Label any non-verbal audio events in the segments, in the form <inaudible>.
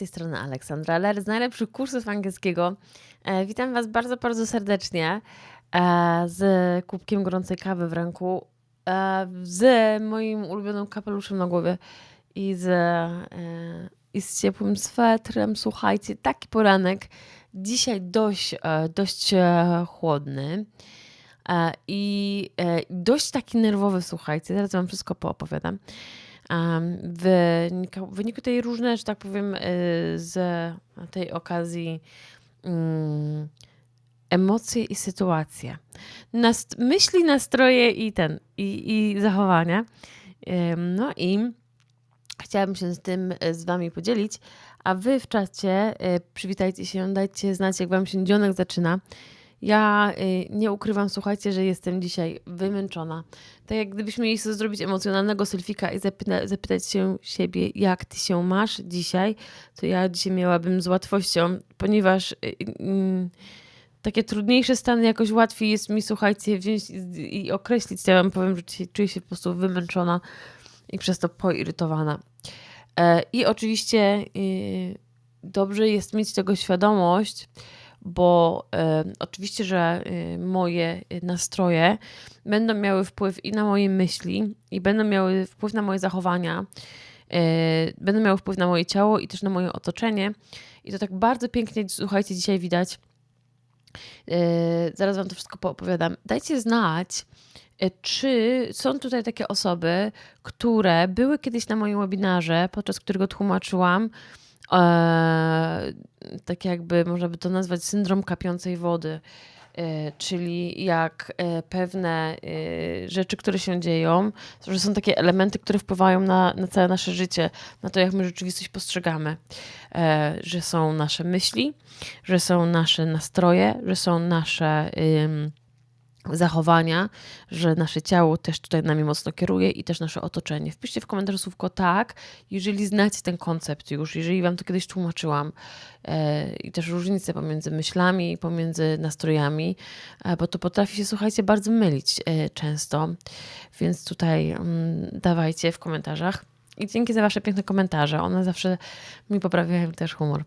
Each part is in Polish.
tej strony Aleksandra Ler z najlepszych kursów angielskiego. E, witam Was bardzo, bardzo serdecznie e, z kubkiem gorącej kawy w ręku, e, z moim ulubionym kapeluszem na głowie i z, i z ciepłym swetrem. Słuchajcie, taki poranek. Dzisiaj dość, dość chłodny. I dość taki nerwowy, słuchajcie, zaraz Wam wszystko poopowiadam. Em, W wyniku, tej różne, że tak powiem, y, z tej okazji mm, emocje i sytuacje. Nast myśli, nastroje i ten, i, i zachowania. No i chciałabym się z tym y, z Wami podzielić, a Wy w czacie y, przywitajcie się, dajcie znać, jak Wam się dzionek zaczyna. Ja y, nie ukrywam, słuchajcie, że jestem dzisiaj wymęczona. Tak jak gdybyśmy mieli sobie zrobić emocjonalnego selfika i zapyta zapytać się siebie, jak ty się masz dzisiaj, to ja dzisiaj miałabym z łatwością, ponieważ y, y, takie trudniejsze stany jakoś łatwiej jest mi, słuchajcie, wziąć i, określić. Ja wam powiem, że dzisiaj czuję się po prostu wymęczona i przez to poirytowana. E, I oczywiście dobrze jest mieć tego świadomość, bo oczywiście, że y, moje nastroje będą miały wpływ i na moje myśli, i będą miały wpływ na moje zachowania, e, będą miały wpływ na moje ciało i też na moje otoczenie. I to tak bardzo pięknie, słuchajcie, dzisiaj widać. E, zaraz Wam to wszystko poopowiadam. Dajcie znać, e, czy są tutaj takie osoby, które były kiedyś na moim webinarze, podczas którego tłumaczyłam, e, tak jakby można by to nazwać syndrom kapiącej wody, e, czyli jak e, pewne rzeczy, które się dzieją, że są takie elementy, które wpływają na, na całe nasze życie, na to, jak my rzeczywistość postrzegamy, że są nasze myśli, że są nasze nastroje, że są nasze zachowania, że nasze ciało też tutaj nami mocno kieruje i też nasze otoczenie. Wpiszcie w komentarzu słówko tak, jeżeli znacie ten koncept już, jeżeli wam to kiedyś tłumaczyłam e, i też różnice pomiędzy myślami i pomiędzy nastrojami, e, bo to potrafi się, słuchajcie, bardzo mylić e, często, więc tutaj mm, dawajcie w komentarzach. I dzięki za Wasze piękne komentarze. One zawsze mi poprawiają też humor.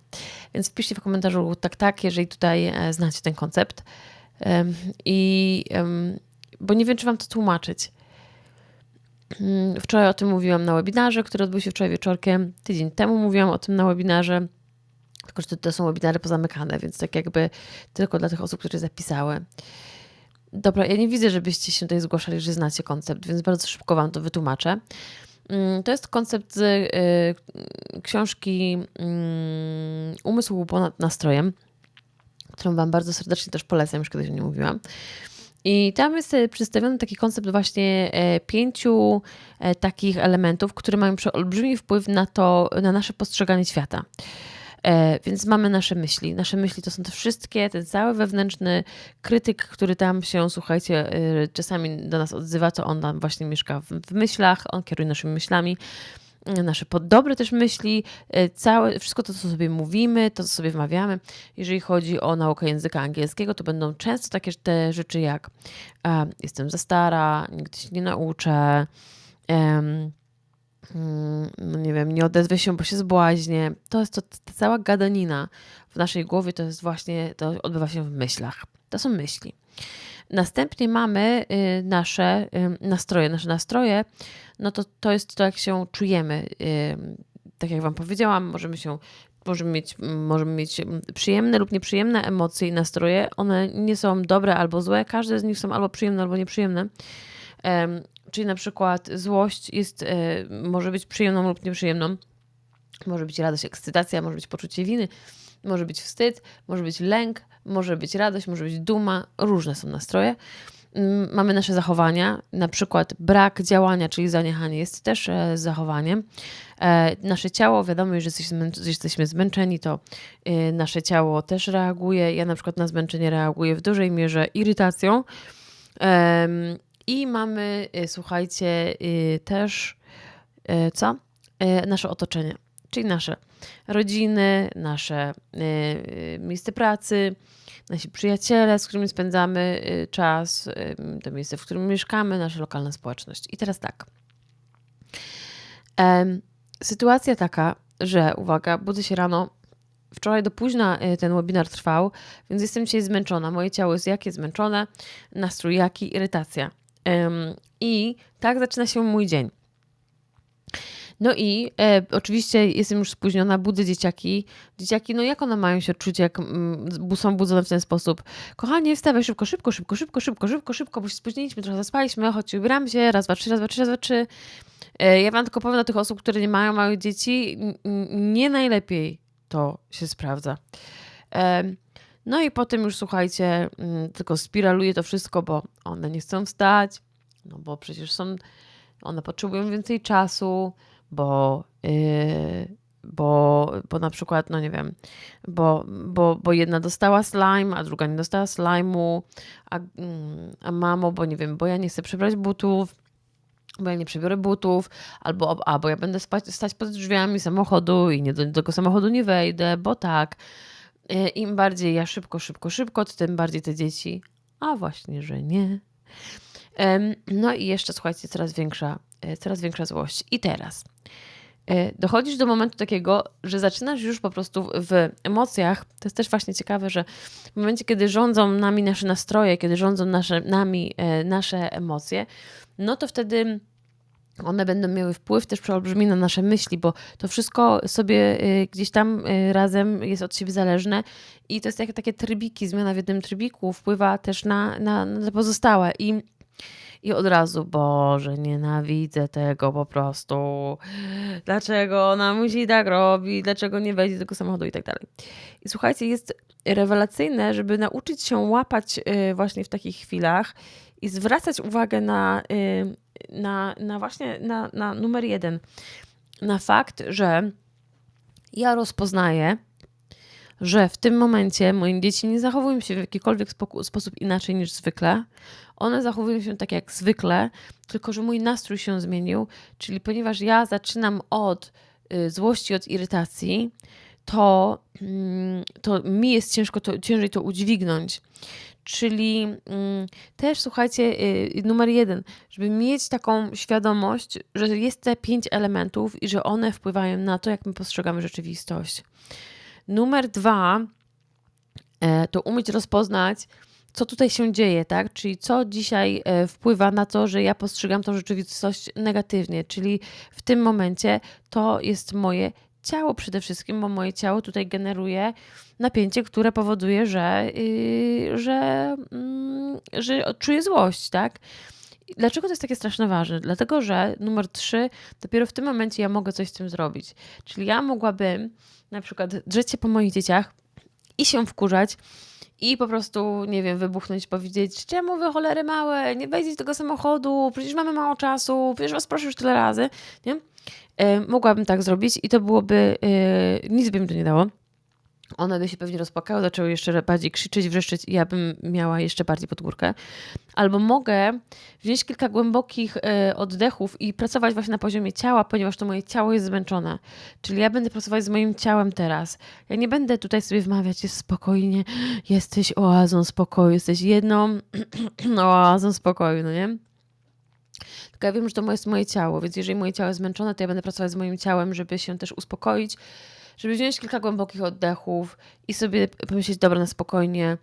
Więc wpiszcie w komentarzu tak, tak, jeżeli tutaj e, znacie ten koncept. I bo nie wiem, czy Wam to tłumaczyć. Mm, Wczoraj o tym mówiłam na webinarze, który odbył się wczoraj wieczorkiem. Tydzień temu mówiłam o tym na webinarze. Tylko, że to, to są webinary pozamykane, więc tak jakby tylko dla tych osób, które zapisały. Dobra, ja nie widzę, żebyście się tutaj zgłaszali, że znacie koncept, więc bardzo szybko Wam to wytłumaczę. Mm, To jest koncept z y, książki mm, Umysł ponad nastrojem, którą Wam bardzo serdecznie też polecam, już kiedyś o niej mówiłam. I tam jest e, przedstawiony taki koncept właśnie e, pięciu e, takich elementów, które mają olbrzymi wpływ na to, na nasze postrzeganie świata. Więc mamy nasze myśli. Nasze myśli to są te wszystkie, ten cały wewnętrzny krytyk, który tam się, słuchajcie, czasami do nas odzywa, to on tam właśnie mieszka w myślach, on kieruje naszymi myślami nasze pod- dobre też myśli, e, całe, wszystko to, co sobie mówimy, to, co sobie wmawiamy. Jeżeli chodzi o naukę języka angielskiego, to będą często takie te rzeczy jak jestem za stara, nigdy się nie nauczę, mm, no nie wiem, nie odezwę się, bo się zbłaźnię. To jest to, ta cała gadanina w naszej głowie, to jest właśnie, to odbywa się w myślach. To są myśli. Następnie mamy y, nasze y, nastroje. Nasze nastroje, no to, to jest to, jak się czujemy. Y, Tak jak Wam powiedziałam, możemy się możemy mieć, możemy mieć przyjemne lub nieprzyjemne emocje i nastroje. One nie są dobre albo złe. Każde z nich są albo przyjemne, albo nieprzyjemne. Em, Czyli na przykład złość jest, może być przyjemną lub nieprzyjemną. Może być radość, ekscytacja, może być poczucie winy, może być wstyd, może być lęk, może być radość, może być duma. Różne są nastroje. Mm, Mamy nasze zachowania, na przykład brak działania, czyli zaniechanie jest też e, zachowaniem. E, Nasze ciało, wiadomo, że jesteśmy, zmęczeni, to e, nasze ciało też reaguje. Ja na przykład na zmęczenie reaguję w dużej mierze irytacją. I mamy, słuchajcie, też co? Nasze otoczenie, czyli nasze rodziny, nasze e, e, miejsce pracy, nasi przyjaciele, z którymi spędzamy y, czas, y, to miejsce, w którym mieszkamy, nasza lokalna społeczność. I teraz tak. Sytuacja taka, że uwaga, budzę się rano. Wczoraj do późna y, ten webinar trwał, więc jestem dzisiaj zmęczona. Moje ciało jest jakie zmęczone, nastrój jaki, irytacja. I tak zaczyna się mój dzień. No i e, oczywiście jestem już spóźniona, budzę dzieciaki. Dzieciaki, no jak one mają się czuć, jak mm, są budzone w ten sposób? Kochanie, wstawaj szybko, szybko, szybko, szybko, szybko, szybko, szybko, bo się spóźniliśmy, trochę zaspaliśmy, chodź, ubieramy się, raz, dwa, trzy, raz, dwa, trzy, raz, dwa, trzy. E, ja wam tylko powiem dla tych osób, które nie mają małych dzieci, nie najlepiej to się sprawdza. E, no i potem już słuchajcie, mm, tylko spiraluje to wszystko, bo one nie chcą wstać, no bo przecież są, one potrzebują więcej czasu, bo, yy, bo, bo na przykład, no nie wiem, bo, bo, bo jedna dostała slime, a druga nie dostała slime'u, a, mm, a mamo, bo nie wiem, bo ja nie chcę przebrać butów, bo ja nie przebiorę butów, albo a, bo ja będę spać, stać pod drzwiami samochodu i nie do, tego samochodu nie wejdę, bo tak. Yy, Im bardziej ja szybko, szybko, szybko, tym bardziej te dzieci, a właśnie, że nie. No i jeszcze, słuchajcie, coraz większa, e, coraz większa złość. I teraz dochodzisz do momentu takiego, że zaczynasz już po prostu w emocjach. To jest też właśnie ciekawe, że w momencie, kiedy rządzą nami nasze nastroje, kiedy rządzą nasze, nami e, nasze emocje, no to wtedy one będą miały wpływ też przeolbrzymi na nasze myśli, bo to wszystko sobie gdzieś tam razem jest od siebie zależne i to jest jak takie trybiki, zmiana w jednym trybiku wpływa też na, na, na pozostałe. I i od razu, Boże, nienawidzę tego po prostu. Dlaczego ona musi tak robić? Dlaczego nie wejdzie do tego samochodu i tak dalej. I słuchajcie, jest rewelacyjne, żeby nauczyć się łapać y, właśnie w takich chwilach i zwracać uwagę na, y, na, na właśnie na, na numer jeden. Na fakt, że ja rozpoznaję, że w tym momencie moje dzieci nie zachowują się w jakikolwiek sposób inaczej niż zwykle. One zachowują się tak jak zwykle, tylko że mój nastrój się zmienił, czyli ponieważ ja zaczynam od y, złości, od irytacji, to, mm, to mi jest ciężko to, ciężej to udźwignąć. Czyli mm, też słuchajcie, y, numer jeden, żeby mieć taką świadomość, że jest te pięć elementów i że one wpływają na to, jak my postrzegamy rzeczywistość. Numer dwa, e, to umieć rozpoznać, co tutaj się dzieje, tak? Czyli co dzisiaj e, wpływa na to, że ja postrzegam tą rzeczywistość negatywnie, czyli w tym momencie to jest moje ciało przede wszystkim, bo moje ciało tutaj generuje napięcie, które powoduje, że, yy, że, yy, że czuję złość, tak? Dlaczego to jest takie strasznie ważne? Dlatego, że numer trzy, dopiero w tym momencie ja mogę coś z tym zrobić. Czyli ja mogłabym na przykład drzeć się po moich dzieciach i się wkurzać, i po prostu, nie wiem, wybuchnąć, powiedzieć, czemu wy cholery małe, nie wejdziecie tego samochodu, przecież mamy mało czasu, przecież was proszę już tyle razy, nie? E, mogłabym tak zrobić i to byłoby, e, nic by mi to nie dało. One by się pewnie rozpłakały, zaczęły jeszcze bardziej krzyczeć, wrzeszczeć i ja bym miała jeszcze bardziej pod górkę. Albo mogę wziąć kilka głębokich y, oddechów i pracować właśnie na poziomie ciała, ponieważ to moje ciało jest zmęczone. Czyli ja będę pracować z moim ciałem teraz. Ja nie będę tutaj sobie wmawiać, jest spokojnie, jesteś oazą spokoju, jesteś jedną <clears throat> oazą spokoju, no nie? Tylko ja wiem, że to jest moje ciało, więc jeżeli moje ciało jest zmęczone, to ja będę pracować z moim ciałem, żeby się też uspokoić, żeby wziąć kilka głębokich oddechów i sobie pomyśleć, dobra, na spokojnie,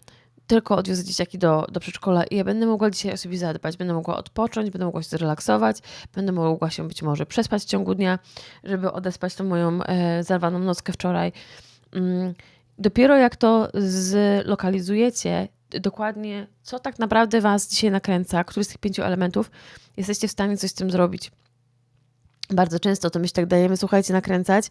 tylko odwiozę dzieciaki do, do przedszkola i ja będę mogła dzisiaj o sobie zadbać, będę mogła odpocząć, będę mogła się zrelaksować, będę mogła się być może przespać w ciągu dnia, żeby odespać tą moją e, zarwaną nockę wczoraj. Mm, dopiero jak to zlokalizujecie, dokładnie co tak naprawdę Was dzisiaj nakręca, który z tych pięciu elementów, jesteście w stanie coś z tym zrobić. Bardzo często to my się tak dajemy, słuchajcie, nakręcać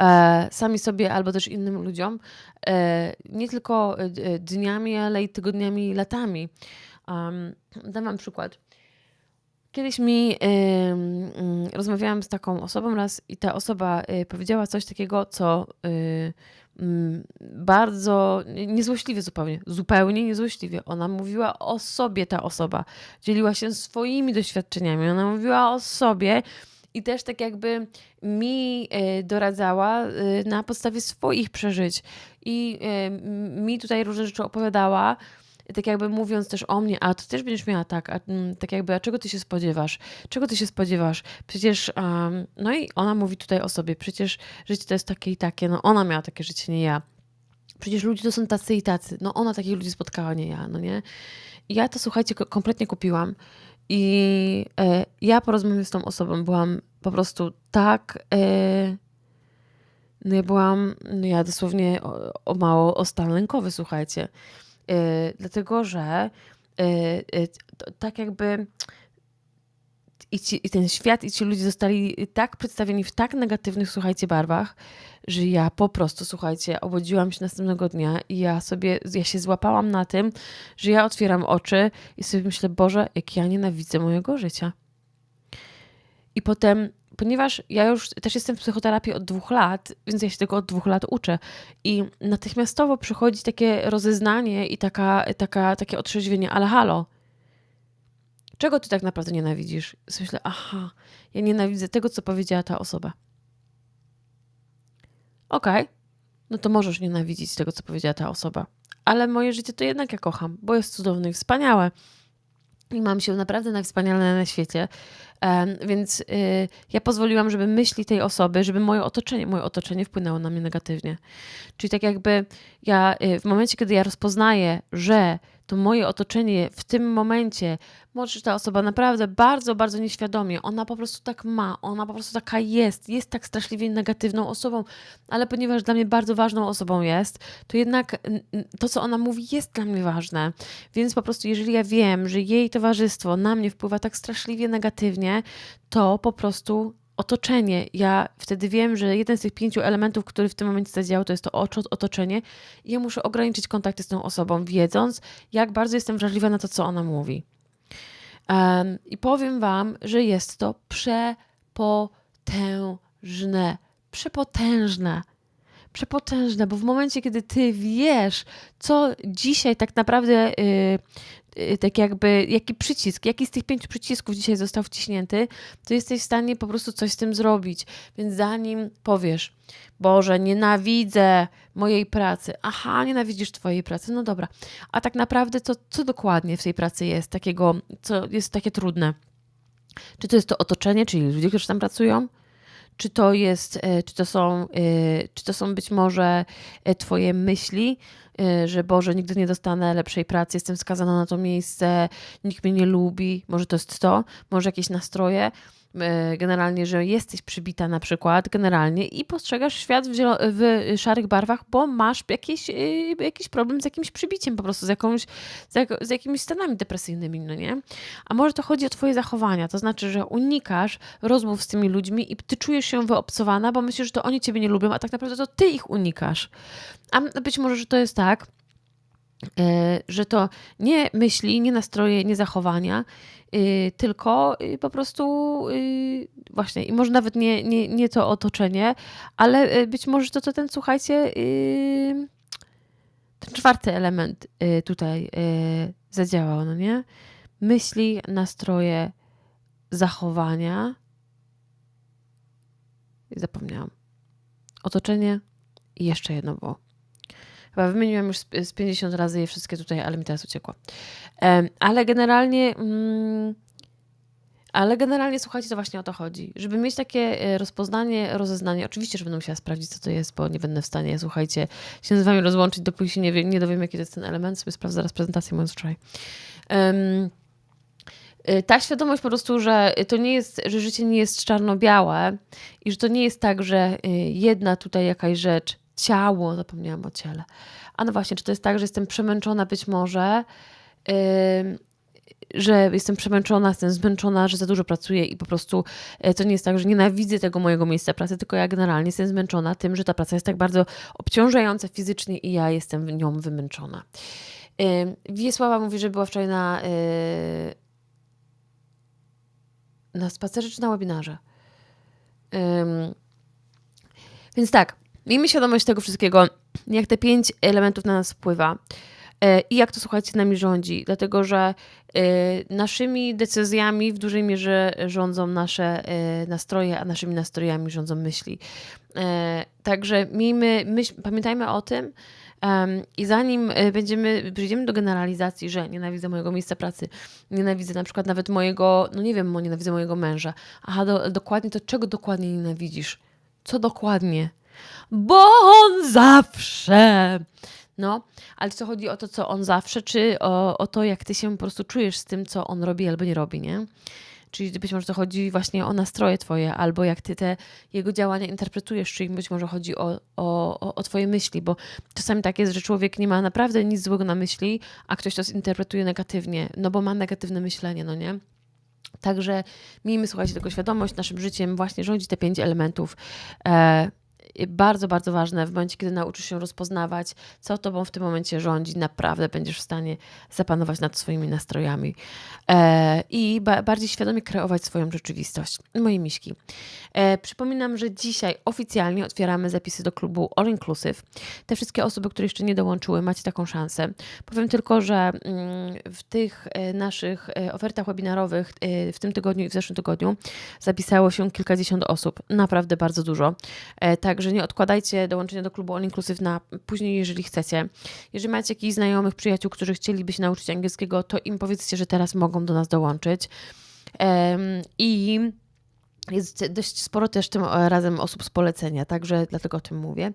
e, sami sobie albo też innym ludziom, e, nie tylko e, dniami, ale i tygodniami, latami. Um, dam Wam przykład. Kiedyś mi rozmawiałam z taką osobą raz i ta osoba y, powiedziała coś takiego, co mm, bardzo niezłośliwie zupełnie, zupełnie niezłośliwie. Ona mówiła o sobie, ta osoba, dzieliła się swoimi doświadczeniami, ona mówiła o sobie i też tak jakby mi e, doradzała e, na podstawie swoich przeżyć i e, mi tutaj różne rzeczy opowiadała, tak jakby mówiąc też o mnie, a ty też będziesz miała tak, a, tak jakby, a czego ty się spodziewasz? Czego ty się spodziewasz? Przecież, um, no i ona mówi tutaj o sobie, przecież życie to jest takie i takie, no ona miała takie życie, nie ja. Przecież ludzie to są tacy i tacy, no ona takich ludzi spotkała, nie ja, no nie? I ja to, słuchajcie, kompletnie kupiłam i e, ja po rozmowie z tą osobą byłam po prostu tak... E, no ja byłam, no ja dosłownie o, o mało o stan lękowy, słuchajcie. Yy, dlatego, że yy, to, tak jakby i, ci, i, ten świat i ci ludzie zostali tak przedstawieni w tak negatywnych, słuchajcie, barwach, że ja po prostu, słuchajcie, obudziłam się następnego dnia i ja sobie, ja się złapałam na tym, że ja otwieram oczy i sobie myślę, Boże, jak ja nienawidzę mojego życia. I potem ponieważ ja już też jestem w psychoterapii od dwóch lat, więc ja się tego od dwóch lat uczę i natychmiastowo przychodzi takie rozeznanie i taka, taka, takie otrzeźwienie, ale halo, czego ty tak naprawdę nienawidzisz? Myślę, aha, ja nienawidzę tego, co powiedziała ta osoba. Okej, okay, no to możesz nienawidzić tego, co powiedziała ta osoba, ale moje życie to jednak ja kocham, bo jest cudowne i wspaniałe. I mam się naprawdę najwspaniale na świecie. Więc y, ja pozwoliłam, żeby myśli tej osoby, żeby moje otoczenie, moje otoczenie wpłynęło na mnie negatywnie. Czyli tak jakby ja y, w momencie, kiedy ja rozpoznaję, że to moje otoczenie w tym momencie, może ta osoba naprawdę bardzo, bardzo nieświadomie, ona po prostu tak ma, ona po prostu taka jest, jest tak straszliwie negatywną osobą, ale ponieważ dla mnie bardzo ważną osobą jest, to jednak to, co ona mówi, jest dla mnie ważne. Więc po prostu, jeżeli ja wiem, że jej towarzystwo na mnie wpływa tak straszliwie negatywnie, to po prostu otoczenie. Ja wtedy wiem, że jeden z tych pięciu elementów, który w tym momencie zadziałał, to jest to otoczenie i ja muszę ograniczyć kontakty z tą osobą, wiedząc, jak bardzo jestem wrażliwa na to, co ona mówi. Um, I powiem Wam, że jest to przepotężne. Przepotężne przepotężne, bo w momencie, kiedy ty wiesz, co dzisiaj tak naprawdę, yy, tak jakby, jaki przycisk, jaki z tych pięciu przycisków dzisiaj został wciśnięty, to jesteś w stanie po prostu coś z tym zrobić. Więc zanim powiesz, Boże, nienawidzę mojej pracy. Aha, nienawidzisz twojej pracy. No dobra. A tak naprawdę to co dokładnie w tej pracy jest takiego, co jest takie trudne? Czy to jest to otoczenie, czyli ludzie, którzy tam pracują? czy to jest, e, czy to są, e, czy to są być może Twoje myśli, że Boże, nigdy nie dostanę lepszej pracy, jestem skazana na to miejsce, nikt mnie nie lubi, może to jest to, może jakieś nastroje, E, generalnie, że jesteś przybita na przykład generalnie i postrzegasz świat w, w szarych barwach, bo masz jakiś, e, jakiś problem z jakimś przybiciem po prostu, z, jakąś, z, jak, z jakimiś stanami depresyjnymi, no nie? A może to chodzi o twoje zachowania, to znaczy, że unikasz rozmów z tymi ludźmi i ty czujesz się wyobcowana, bo myślisz, że to oni ciebie nie lubią, a tak naprawdę to ty ich unikasz. A być może, że to jest tak, e, że to nie myśli, nie nastroje, nie zachowania, Y, tylko y, po prostu właśnie, i może nawet nie, nie, nie to otoczenie, ale być może to, to ten, słuchajcie, ten czwarty element tutaj zadziałał, no nie? Myśli, nastroje, zachowania. Zapomniałam. Otoczenie i jeszcze jedno było. Chyba wymieniłam już z 50 razy je wszystkie tutaj, ale mi teraz uciekło. Ale generalnie... Mm, ale generalnie, słuchajcie, to właśnie o to chodzi. Żeby mieć takie e, rozpoznanie, rozeznanie. Oczywiście, że będę musiała sprawdzić, co to jest, bo nie będę w stanie, słuchajcie, się z wami rozłączyć, dopóki się nie, wie, nie dowiem, jaki to jest ten element. Sobie sprawdzę zaraz prezentację moją wczoraj. Um, ta świadomość po prostu, że to nie jest, że życie nie jest czarno-białe i że to nie jest tak, że e, jedna tutaj jakaś rzecz ciało, zapomniałam o ciele. A no właśnie, czy to jest tak, że jestem przemęczona być może, yy, że jestem przemęczona, jestem zmęczona, że za dużo pracuję i po prostu yy, to nie jest tak, że nienawidzę tego mojego miejsca pracy, tylko ja generalnie jestem zmęczona tym, że ta praca jest tak bardzo obciążająca fizycznie i ja jestem nią wymęczona. Yy, Wiesława mówi, że była wczoraj na, yy, na spacerze czy na webinarze. Więc tak, Miejmy świadomość tego wszystkiego, jak te pięć elementów na nas wpływa e, i jak to, słuchajcie, nami rządzi, dlatego że e, naszymi decyzjami w dużej mierze rządzą nasze e, nastroje, a naszymi nastrojami rządzą myśli. Także miejmy, myśl, pamiętajmy o tym, I zanim będziemy, przyjdziemy do generalizacji, że nienawidzę mojego miejsca pracy, nienawidzę na przykład nawet mojego, no nie wiem, nienawidzę mojego męża. Aha, do, dokładnie to czego dokładnie nienawidzisz? Co dokładnie? Bo on zawsze. No, ale co chodzi o to, co on zawsze, czy o, o to, jak ty się po prostu czujesz z tym, co on robi albo nie robi, nie? Czyli być może to chodzi właśnie o nastroje twoje, albo jak ty te jego działania interpretujesz, czyli być może chodzi o, o, o- twoje myśli, bo czasami tak jest, że człowiek nie ma naprawdę nic złego na myśli, a ktoś to zinterpretuje negatywnie, no bo ma negatywne myślenie, no nie? Także miejmy, słuchajcie, tego świadomość, naszym życiem właśnie rządzi te pięć elementów. E, bardzo, bardzo ważne w momencie, kiedy nauczysz się rozpoznawać, co tobą w tym momencie rządzi, naprawdę będziesz w stanie zapanować nad swoimi nastrojami e, i ba- bardziej świadomie kreować swoją rzeczywistość. Moje miśki. E, przypominam, że dzisiaj oficjalnie otwieramy zapisy do klubu All Inclusive. Te wszystkie osoby, które jeszcze nie dołączyły, macie taką szansę. Powiem tylko, że mm, w tych e, naszych e, ofertach webinarowych e, w tym tygodniu i w zeszłym tygodniu zapisało się kilkadziesiąt osób. Naprawdę bardzo dużo. E, Także nie odkładajcie dołączenia do klubu All Inclusive na później, jeżeli chcecie. Jeżeli macie jakichś znajomych, przyjaciół, którzy chcieliby się nauczyć angielskiego, to im powiedzcie, że teraz mogą do nas dołączyć. I jest dość sporo też tym razem osób z polecenia, także dlatego o tym mówię.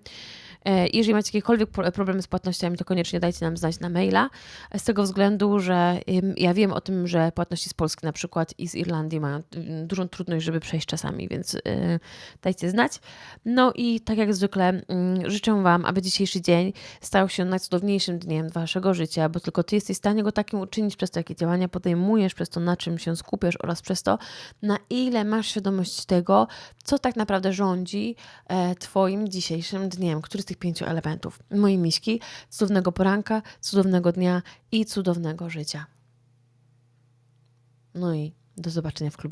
E, Jeżeli macie jakiekolwiek pro- problemy z płatnościami, to koniecznie dajcie nam znać na maila. E, Z tego względu, że ja wiem o tym, że płatności z Polski na przykład i z Irlandii mają ym, dużą trudność, żeby przejść czasami, więc y, dajcie znać. No i tak jak zwykle mm, życzę Wam, aby dzisiejszy dzień stał się najcudowniejszym dniem Waszego życia, bo tylko Ty jesteś w stanie go takim uczynić przez to, jakie działania podejmujesz, przez to, na czym się skupiasz oraz przez to, na ile masz świadomość tego, co tak naprawdę rządzi e, Twoim dzisiejszym dniem, który z tych pięciu elementów. Moje miśki, cudownego poranka, cudownego dnia i cudownego życia. No i do zobaczenia w klubie